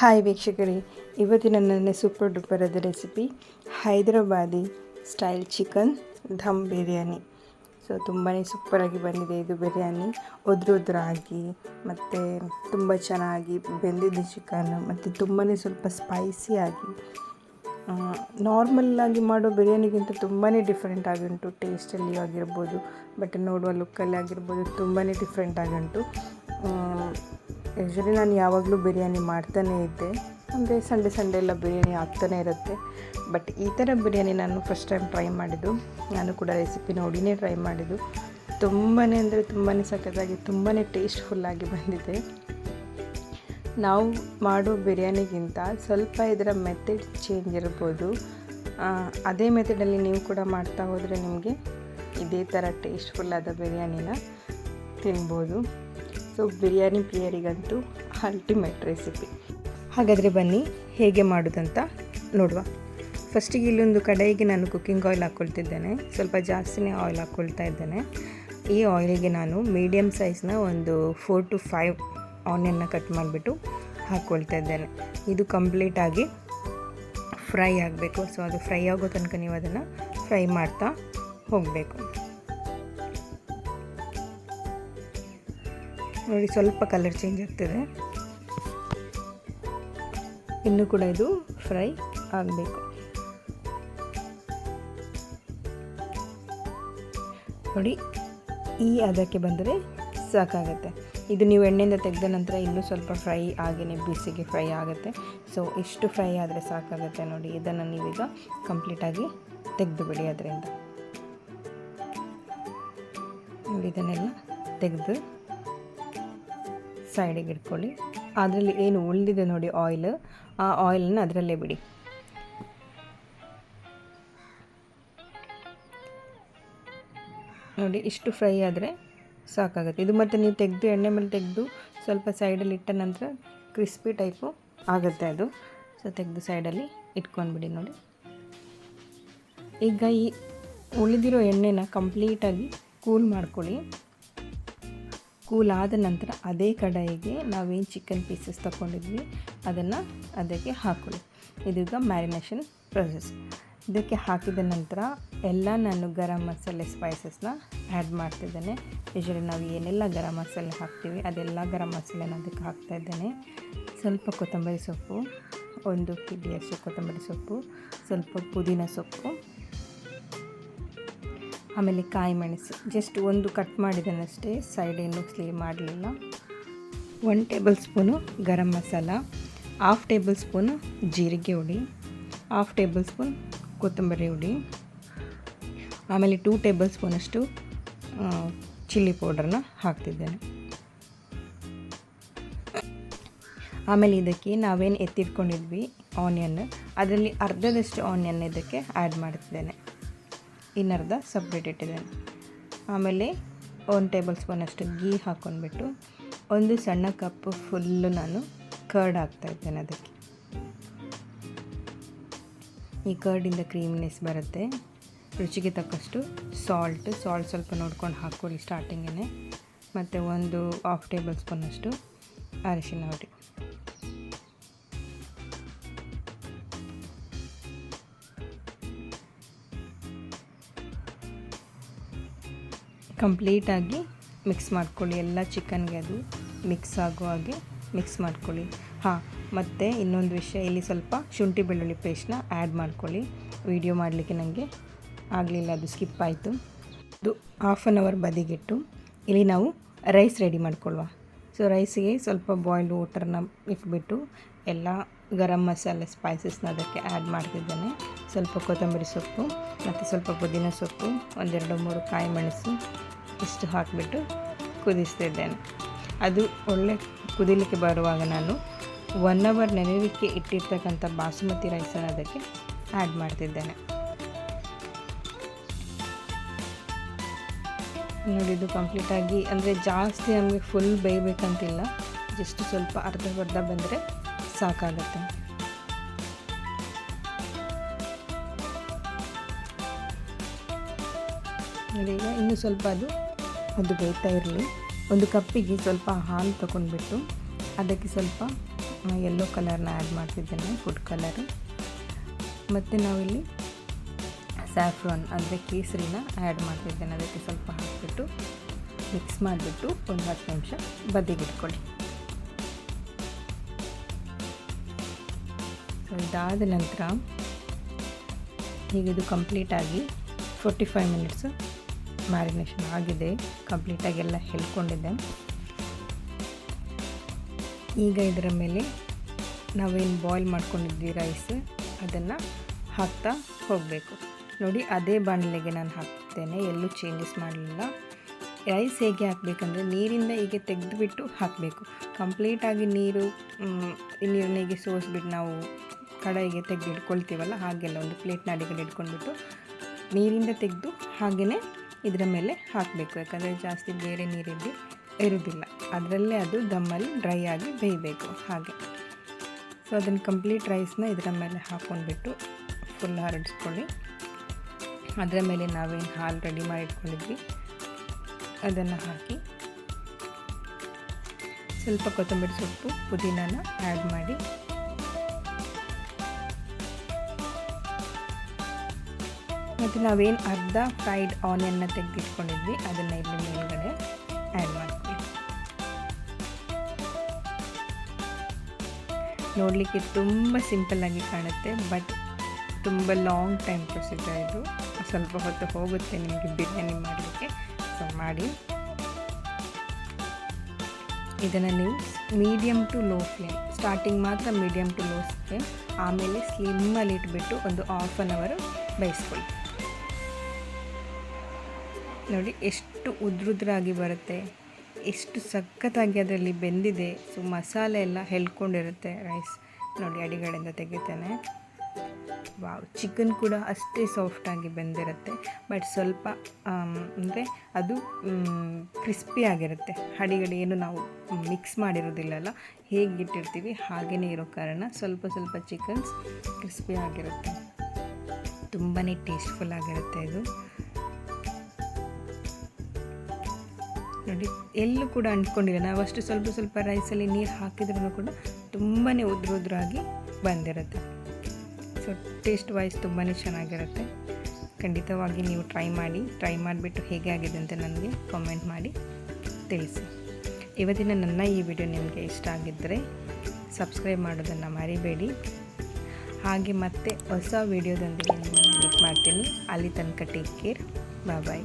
Hi ವೀಕ್ಷಕರೇ, ಇವತ್ತಿನ ನನ್ನ super ಡೂಪರದ recipe Hyderabadi style chicken dum biryani. So ತುಂಬಾ ಸೂಪರಾಗಿ ಬಂದಿದೆ ಇದು ಬಿರಿಯಾನಿ. ಉದ್ರ ಉದ್ರಾಗಿ ಮತ್ತು ತುಂಬ ಚೆನ್ನಾಗಿ ಬೆಂದಿದ್ದು ಚಿಕನ್ ಮತ್ತು ತುಂಬಾ ಸ್ವಲ್ಪ ಸ್ಪೈಸಿಯಾಗಿ ನಾರ್ಮಲ್ಲಾಗಿ ಮಾಡೋ ಬಿರಿಯಾನಿಗಿಂತ ತುಂಬಾ ಡಿಫ್ರೆಂಟ್ ಆಗಿಂಟು ಟೇಸ್ಟಲ್ಲಿ ಆಗಿರ್ಬೋದು ಬಟ್ ನೋಡುವ ಲುಕ್ಕಲ್ಲಿ ಆಗಿರ್ಬೋದು ತುಂಬಾ ಡಿಫ್ರೆಂಟ್ ಆಗಿಂಟು. ಯೂಶ್ವಲಿ ನಾನು ಯಾವಾಗಲೂ ಬಿರಿಯಾನಿ ಮಾಡ್ತಾನೇ ಇದ್ದೆ. ಅಂದರೆ ಸಂಡೇ ಸಂಡೇ ಎಲ್ಲ ಬಿರಿಯಾನಿ ಆಗ್ತಾನೆ ಇರುತ್ತೆ. ಬಟ್ ಈ ಥರ ಬಿರಿಯಾನಿ ನಾನು ಫಸ್ಟ್ ಟೈಮ್ ಟ್ರೈ ಮಾಡಿದ್ದು. ನಾನು ಕೂಡ ರೆಸಿಪಿ ನೋಡಿನೇ ಟ್ರೈ ಮಾಡಿದ್ದು. ತುಂಬಾ ಅಂದರೆ ತುಂಬಾ ಸಖತ್ತಾಗಿ ತುಂಬಾ ಟೇಸ್ಟ್ಫುಲ್ಲಾಗಿ ಬಂದಿದೆ. ನಾವು ಮಾಡೋ ಬಿರಿಯಾನಿಗಿಂತ ಸ್ವಲ್ಪ ಇದರ ಮೆಥಡ್ ಚೇಂಜ್ ಇರ್ಬೋದು. ಅದೇ ಮೆಥಡಲ್ಲಿ ನೀವು ಕೂಡ ಮಾಡ್ತಾ ಹೋದರೆ ನಿಮಗೆ ಇದೇ ಥರ ಟೇಸ್ಟ್ಫುಲ್ಲಾದ ಬಿರಿಯಾನಿನ ತಿನ್ಬೋದು. ಸೊ ಬಿರಿಯಾನಿ ಪ್ರಿಯರಿಗಂತೂ ಅಲ್ಟಿಮೇಟ್ ರೆಸಿಪಿ ಹಾಗಾದರೆ ಬನ್ನಿ, ಹೇಗೆ ಮಾಡೋದಂತ ನೋಡುವ. ಫಸ್ಟಿಗೆ ಇಲ್ಲೊಂದು ಕಡೆಗೆ ನಾನು ಕುಕ್ಕಿಂಗ್ ಆಯಿಲ್ ಹಾಕ್ಕೊಳ್ತಿದ್ದೇನೆ ಸ್ವಲ್ಪ ಜಾಸ್ತಿನೇ ಆಯಿಲ್ ಹಾಕ್ಕೊಳ್ತಾ ಇದ್ದೇನೆ. ಈ ಆಯಿಲಿಗೆ ನಾನು ಮೀಡಿಯಮ್ ಸೈಜ್ನ ಒಂದು ಫೋರ್ ಟು ಫೈವ್ ಆನಿಯನ್ನ ಕಟ್ ಮಾಡಿಬಿಟ್ಟು ಹಾಕ್ಕೊಳ್ತಾ ಇದ್ದೇನೆ. ಇದು ಕಂಪ್ಲೀಟಾಗಿ ಫ್ರೈ ಆಗಬೇಕು. ಸೊ ಅದು ಫ್ರೈ ಆಗೋ ತನಕ ನೀವು ಅದನ್ನು ಫ್ರೈ ಮಾಡ್ತಾ ಹೋಗಬೇಕು. ನೋಡಿ ಸ್ವಲ್ಪ ಕಲರ್ ಚೇಂಜ್ ಆಗ್ತದೆ. ಇನ್ನೂ ಕೂಡ ಇದು ಫ್ರೈ ಆಗಬೇಕು. ನೋಡಿ, ಈ ಅದಕ್ಕೆ ಬಂದರೆ ಸಾಕಾಗುತ್ತೆ. ಇದು ನೀವು ಎಣ್ಣೆಯಿಂದ ತೆಗೆದ ನಂತರ ಇನ್ನೂ ಸ್ವಲ್ಪ ಫ್ರೈ ಆಗೇನೇ ಬಿಸಿಗೆ ಫ್ರೈ ಆಗುತ್ತೆ. ಸೊ ಇಷ್ಟು ಫ್ರೈ ಆದರೆ ಸಾಕಾಗುತ್ತೆ ನೋಡಿ. ಇದನ್ನು ನೀವೀಗ ಕಂಪ್ಲೀಟಾಗಿ ತೆಗೆದು ಬಿಡಿ ಅದರಿಂದ. ನೋಡಿ, ಇದನ್ನೆಲ್ಲ ತೆಗೆದು ಸೈಡಿಗೆ ಇಟ್ಕೊಳ್ಳಿ. ಅದರಲ್ಲಿ ಏನು ಉಳಿದಿದೆ ನೋಡಿ ಆಯಿಲ್ ಆ ಆಯಿಲನ್ನು ಅದರಲ್ಲೇ ಬಿಡಿ. ನೋಡಿ ಇಷ್ಟು ಫ್ರೈ ಆದರೆ ಸಾಕಾಗುತ್ತೆ. ಇದು ಮತ್ತು ನೀವು ತೆಗೆದು, ಎಣ್ಣೆ ಮೇಲೆ ತೆಗೆದು ಸ್ವಲ್ಪ ಸೈಡಲ್ಲಿ ಇಟ್ಟ ನಂತರ ಕ್ರಿಸ್ಪಿ ಟೈಪು ಆಗುತ್ತೆ ಅದು. ಸೊ ತೆಗೆದು ಸೈಡಲ್ಲಿ ಇಟ್ಕೊಂಡ್ಬಿಡಿ ನೋಡಿ. ಈಗ ಈ ಉಳಿದಿರೋ ಎಣ್ಣೆನ ಕಂಪ್ಲೀಟಾಗಿ ಕೂಲ್ ಮಾಡ್ಕೊಳ್ಳಿ. ಕೂಲ್ ಆದ ನಂತರ ಅದೇ ಕಡಾಯಿಗೆ ನಾವೇನು ಚಿಕನ್ ಪೀಸಸ್ ತಗೊಂಡಿದ್ವಿ ಅದನ್ನು ಅದಕ್ಕೆ ಹಾಕೊಳ್ಳಿ. ಇದೀಗ ಮ್ಯಾರಿನೇಷನ್ ಪ್ರೊಸೆಸ್ ಇದಕ್ಕೆ ಹಾಕಿದ ನಂತರ ಎಲ್ಲ ನಾನು ಗರಂ ಮಸಾಲೆ ಸ್ಪೈಸಸ್ನ ಆ್ಯಡ್ ಮಾಡ್ತಿದ್ದೇನೆ. ಯೂಶಲಿ ನಾವು ಏನೆಲ್ಲ ಗರಂ ಮಸಾಲೆ ಹಾಕ್ತೀವಿ, ಅದೆಲ್ಲ ಗರಂ ಮಸಾಲೆನ ಅದಕ್ಕೆ ಹಾಕ್ತಾ ಇದ್ದೇನೆ. ಸ್ವಲ್ಪ ಕೊತ್ತಂಬರಿ ಸೊಪ್ಪು, ಒಂದು ಕಿಡಿಯಷ್ಟು ಕೊತ್ತಂಬರಿ ಸೊಪ್ಪು, ಸ್ವಲ್ಪ ಪುದೀನ ಸೊಪ್ಪು ಆಮೇಲೆ ಕಾಯಿ ಮೆಣಸು. ಜಸ್ಟ್ ಒಂದು ಕಟ್ ಮಾಡಿದನಷ್ಟೇ. ಸೈಡ್ ಏನು ಸ್ಲೀವ್ ಮಾಡಲಿಲ್ಲ. One table spoon garam masala half table spoon ಜೀರಿಗೆ ಹುಡಿ. ಹಾಫ್ ಟೇಬಲ್ ಸ್ಪೂನ್ ಕೊತ್ತಂಬರಿ ಹುಡಿ. ಆಮೇಲೆ ಟೂ ಟೇಬಲ್ ಸ್ಪೂನಷ್ಟು ಚಿಲ್ಲಿ ಪೌಡ್ರನ್ನ ಹಾಕ್ತಿದ್ದೇನೆ. ಆಮೇಲೆ ಇದಕ್ಕೆ ನಾವೇನು ಎತ್ತಿಟ್ಕೊಂಡಿದ್ವಿ ಆನಿಯನ್ ಅದರಲ್ಲಿ ಅರ್ಧದಷ್ಟು ಆನಿಯನ್ ಇದಕ್ಕೆ ಆ್ಯಡ್ ಮಾಡ್ತಿದ್ದೇನೆ. ಇನ್ನರ್ಧ ಸಪ್ರೇಟ್ ಇಟ್ಟಿದ್ದೇನೆ. ಆಮೇಲೆ ಒಂದು ಟೇಬಲ್ ಸ್ಪೂನಷ್ಟು ಗೀ ಹಾಕ್ಕೊಂಡ್ಬಿಟ್ಟು ಒಂದು ಸಣ್ಣ ಕಪ್ ಫುಲ್ಲು ನಾನು ಕರ್ಡ್ ಹಾಕ್ತಾ ಇದ್ದೇನೆ ಅದಕ್ಕೆ. ಈ ಕರ್ಡಿಂದ ಕ್ರೀಮಿನೆಸ್ ಬರುತ್ತೆ. ರುಚಿಗೆ ತಕ್ಕಷ್ಟು ಸಾಲ್ಟ್ ಸಾಲ್ಟ್ ಸ್ವಲ್ಪ ನೋಡ್ಕೊಂಡು ಹಾಕ್ಕೊಳ್ಳಿ ಸ್ಟಾರ್ಟಿಂಗೇ ಮತ್ತು ಒಂದು ಹಾಫ್ ಟೇಬಲ್ ಸ್ಪೂನಷ್ಟು ಅರಿಶಿನ ಹುಡಿ ಕಂಪ್ಲೀಟಾಗಿ ಮಿಕ್ಸ್ ಮಾಡ್ಕೊಳ್ಳಿ. ಎಲ್ಲ ಚಿಕನ್ಗೆ ಅದು ಮಿಕ್ಸ್ ಆಗೋ ಹಾಗೆ ಮಿಕ್ಸ್ ಮಾಡ್ಕೊಳ್ಳಿ. ಹಾಂ, ಮತ್ತು ಇನ್ನೊಂದು ವಿಷಯ, ಇಲ್ಲಿ ಸ್ವಲ್ಪ ಶುಂಠಿ ಬೆಳ್ಳುಳ್ಳಿ ಪೇಸ್ಟ್ನ ಆ್ಯಡ್ ಮಾಡ್ಕೊಳ್ಳಿ. ವಿಡಿಯೋ ಮಾಡಲಿಕ್ಕೆ ನನಗೆ ಆಗಲಿಲ್ಲ, ಅದು ಸ್ಕಿಪ್ ಆಯಿತು. ಅದು ಹಾಫ್ ಆನ್ ಅವರ್ ಬದಿಗಿಟ್ಟು ಇಲ್ಲಿ ನಾವು ರೈಸ್ ರೆಡಿ ಮಾಡ್ಕೊಳ್ಳುವ. ಸೊ ರೈಸಿಗೆ ಸ್ವಲ್ಪ ಬಾಯ್ಲ್ಡ್ ವಾಟರ್ನ ಇಟ್ಬಿಟ್ಟು ಎಲ್ಲ ಗರಂ ಮಸಾಲೆ ಸ್ಪೈಸಸ್ನ ಅದಕ್ಕೆ ಆ್ಯಡ್ ಮಾಡ್ತಿದ್ದೇನೆ. ಸ್ವಲ್ಪ ಕೊತ್ತಂಬರಿ ಸೊಪ್ಪು ಮತ್ತು ಸ್ವಲ್ಪ ಪುದೀನ ಸೊಪ್ಪು, ಒಂದೆರಡು ಮೂರು ಕಾಯಿ ಮೆಣಸು ಇಷ್ಟು ಹಾಕಿಬಿಟ್ಟು ಕುದಿಸ್ತಿದ್ದೇನೆ. ಅದು ಒಳ್ಳೆ ಕುದಿಲಿಕ್ಕೆ ಬರುವಾಗ ನಾನು ಒನ್ ಅವರ್ ನೆನೆಯಲಿಕ್ಕೆ ಇಟ್ಟಿರ್ತಕ್ಕಂಥ ಬಾಸುಮತಿ ರೈಸನ್ನು ಅದಕ್ಕೆ ಆ್ಯಡ್ ಮಾಡ್ತಿದ್ದೇನೆ. ನೋಡಿ, ಇದು ಕಂಪ್ಲೀಟಾಗಿ ಅಂದರೆ ಜಾಸ್ತಿ ನಮಗೆ ಫುಲ್ ಬೇಯಬೇಕಂತಿಲ್ಲ. ಜಸ್ಟ್ ಸ್ವಲ್ಪ ಅರ್ಧ ಅರ್ಧ ಬಂದರೆ ಸಾಕಾಗುತ್ತೆ. ಈಗ ಇನ್ನೂ ಸ್ವಲ್ಪ ಅದು ಅದು ಬೇಯ್ತಾ ಇರಲಿ. ಒಂದು ಕಪ್ಪಿಗೆ ಸ್ವಲ್ಪ ಹಾಲು ತೊಗೊಂಡ್ಬಿಟ್ಟು ಅದಕ್ಕೆ ಸ್ವಲ್ಪ ಯೆಲ್ಲೋ ಕಲರ್ನ ಆ್ಯಡ್ ಮಾಡ್ತಿದ್ದೇನೆ ಫುಡ್ ಕಲರು ಮತ್ತು ನಾವಿಲ್ಲಿ ಸ್ಯಾಫ್ರಾನ್ ಅಂದರೆ ಕೇಸರಿನ ಆ್ಯಡ್ ಮಾಡ್ತಿದ್ದೇನೆ. ಅದಕ್ಕೆ ಸ್ವಲ್ಪ ಹಾಕಿಬಿಟ್ಟು ಮಿಕ್ಸ್ ಮಾಡಿಬಿಟ್ಟು ಒಂದು ಹತ್ತು ನಿಮಿಷ ಬದಿಗಿಟ್ಕೊಳ್ಳಿ. ಸೊ ಇದಾದ ನಂತರ ಈಗ ಇದು ಕಂಪ್ಲೀಟಾಗಿ ಫೋರ್ಟಿ ಫೈವ್ ಮಿನಿಟ್ಸ್ ಮ್ಯಾರಿನೇಷನ್ ಆಗಿದೆ. ಕಂಪ್ಲೀಟಾಗಿ ಎಲ್ಲ ಹೇಳ್ಕೊಂಡಿದ್ದೆ. ಈಗ ಇದರ ಮೇಲೆ ನಾವೇನು ಬಾಯ್ಲ್ ಮಾಡ್ಕೊಂಡಿದ್ವಿ ರೈಸ್ ಅದನ್ನು ಹಾಕ್ತಾ ಹೋಗಬೇಕು. ನೋಡಿ, ಅದೇ ಬಾಣಲೆಗೆ ನಾನು ಹಾಕ್ತೇನೆ. ಎಲ್ಲೂ ಚೇಂಜಸ್ ಮಾಡಲಿಲ್ಲ. ರೈಸ್ ಹೇಗೆ ಹಾಕಬೇಕಂದ್ರೆ ನೀರಿಂದ ಹೀಗೆ ತೆಗೆದುಬಿಟ್ಟು ಹಾಕಬೇಕು. ಕಂಪ್ಲೀಟಾಗಿ ನೀರು ನೀರನ್ನ ಹೀಗೆ ಸೋಸ್ಬಿಟ್ಟು ನಾವು ಕಡಾಯಿಗೆ ತೆಗೆದು ಇಟ್ಕೊಳ್ತೀವಲ್ಲ ಹಾಗೆಲ್ಲ ಒಂದು ಪ್ಲೇಟ್ನ ಅಡಿಗೆ ಇಟ್ಕೊಂಡ್ಬಿಟ್ಟು ನೀರಿಂದ ತೆಗೆದು ಹಾಗೆಯೇ ಇದರ ಮೇಲೆ ಹಾಕಬೇಕು. ಯಾಕಂದರೆ ಜಾಸ್ತಿ ಬೇರೆ ನೀರಿದ್ದು ಇರೋದಿಲ್ಲ. ಅದರಲ್ಲೇ ಅದು ದಮ್ಮಲ್ಲಿ ಡ್ರೈ ಆಗಿ ಬೇಯಬೇಕು ಹಾಗೆ. ಸೊ ಅದನ್ನು ಕಂಪ್ಲೀಟ್ ರೈಸ್ನ ಇದರ ಮೇಲೆ ಹಾಕ್ಕೊಂಡ್ಬಿಟ್ಟು ಫುಲ್ ಹರಡಿಸ್ಕೊಳ್ಳಿ. ಅದರ ಮೇಲೆ ನಾವೇನು ಹಾಲು ರೆಡಿ ಮಾಡಿಟ್ಕೊಂಡಿದ್ವಿ, ಅದನ್ನು ಹಾಕಿ. ಸ್ವಲ್ಪ ಕೊತ್ತಂಬರಿ ಸೊಪ್ಪು, ಪುದೀನಾನ ಆ್ಯಡ್ ಮಾಡಿ. ಮತ್ತು ನಾವೇನು ಅರ್ಧ ಫ್ರೈಡ್ ಆನಿಯನ್ನ ತೆಗೆದಿಟ್ಕೊಂಡಿದ್ವಿ, ಅದನ್ನು ಇಲ್ಲಿ ಮೇಲ್ಗಡೆ ಆ್ಯಡ್ ಮಾಡ್ತೀವಿ. ನೋಡಲಿಕ್ಕೆ ತುಂಬ ಸಿಂಪಲ್ಲಾಗಿ ಕಾಣುತ್ತೆ ಬಟ್ ತುಂಬ ಲಾಂಗ್ ಟೈಮ್ ಪ್ರೊಸೀಜರ್ ಇದು. ಸ್ವಲ್ಪ ಹೊತ್ತು ಹೋಗುತ್ತೆ ನಿಮಗೆ ಬಿರಿಯಾನಿ ಮಾಡಲಿಕ್ಕೆ. ಸೊ ಮಾಡಿ. ಇದನ್ನು ನೀವು medium to low flame starting ಮಾತ್ರ ಮೀಡಿಯಮ್ ಟು ಲೋ ಫ್ಲೇಮ್ ಆಮೇಲೆ ಸ್ಲಿಮ್ಮಲ್ಲಿ ಇಟ್ಬಿಟ್ಟು ಒಂದು ಹಾಫ್ ಆನ್ ಅವರು ಬೇಯಿಸ್ಕೊಳ್ಳಿ ನೋಡಿ, ಎಷ್ಟು ಉದ್ರುದ್ರಾಗಿ ಬರುತ್ತೆ. ಎಷ್ಟು ಸಖತ್ತಾಗಿ ಅದರಲ್ಲಿ ಬೆಂದಿದೆ. ಸೊ ಮಸಾಲೆ ಎಲ್ಲ ಹೆಲ್ಕೊಂಡಿರುತ್ತೆ ರೈಸ್ ನೋಡಿ, ಅಡಿಗಡೆಯಿಂದ ತೆಗಿತಾನೆ. ವಾವ್ ಚಿಕನ್ ಕೂಡ ಅಷ್ಟೇ ಸಾಫ್ಟಾಗಿ ಬೆಂದಿರುತ್ತೆ. ಬಟ್ ಸ್ವಲ್ಪ ಅಂದರೆ ಅದು ಕ್ರಿಸ್ಪಿ ಆಗಿರುತ್ತೆ. ಅಡಿಗಡೆ ಏನು ನಾವು ಮಿಕ್ಸ್ ಮಾಡಿರೋದಿಲ್ಲಲ್ಲ ಹೇಗೆ ಇಟ್ಟಿರ್ತೀವಿ ಹಾಗೆಯೇ ಇರೋ ಕಾರಣ ಸ್ವಲ್ಪ ಸ್ವಲ್ಪ ಚಿಕನ್ಸ್ ಕ್ರಿಸ್ಪಿ ಆಗಿರುತ್ತೆ. ತುಂಬಾ ಟೇಸ್ಟ್ಫುಲ್ ಆಗಿರುತ್ತೆ ಇದು. ನೋಡಿ ಎಲ್ಲೂ ಕೂಡ ಅಂಟ್ಕೊಂಡಿಲ್ಲ. ನಾವು ಅಷ್ಟು ಸ್ವಲ್ಪ ಸ್ವಲ್ಪ ರೈಸಲ್ಲಿ ನೀರು ಹಾಕಿದ್ರೂ ಕೂಡ ತುಂಬಾ ಉದ್ರ ಉದ್ರಾಗಿ ಬಂದಿರುತ್ತೆ. ಸೊ ಟೇಸ್ಟ್ ವೈಸ್ ತುಂಬಾ ಚೆನ್ನಾಗಿರುತ್ತೆ. ಖಂಡಿತವಾಗಿ ನೀವು ಟ್ರೈ ಮಾಡಿ ಟ್ರೈ ಮಾಡಿಬಿಟ್ಟು ಹೇಗೆ ಆಗಿದೆ ಅಂತ ನನಗೆ ಕಾಮೆಂಟ್ ಮಾಡಿ ತಿಳಿಸಿ. ಇವತ್ತಿನ ನನ್ನ ಈ ವಿಡಿಯೋ ನಿಮಗೆ ಇಷ್ಟ ಆಗಿದ್ದರೆ ಸಬ್ಸ್ಕ್ರೈಬ್ ಮಾಡೋದನ್ನು ಮರಿಬೇಡಿ. ಹಾಗೆ ಮತ್ತೆ ಹೊಸ ವಿಡಿಯೋದೊಂದಿಗೆ ನಿಮ್ಮನ್ನು ಮೀಟ್ ಮಾಡ್ತೀನಿ. ಅಲ್ಲಿ ತನಕ ಟೇಕ್ ಕೇರ್ ಬಾಯ್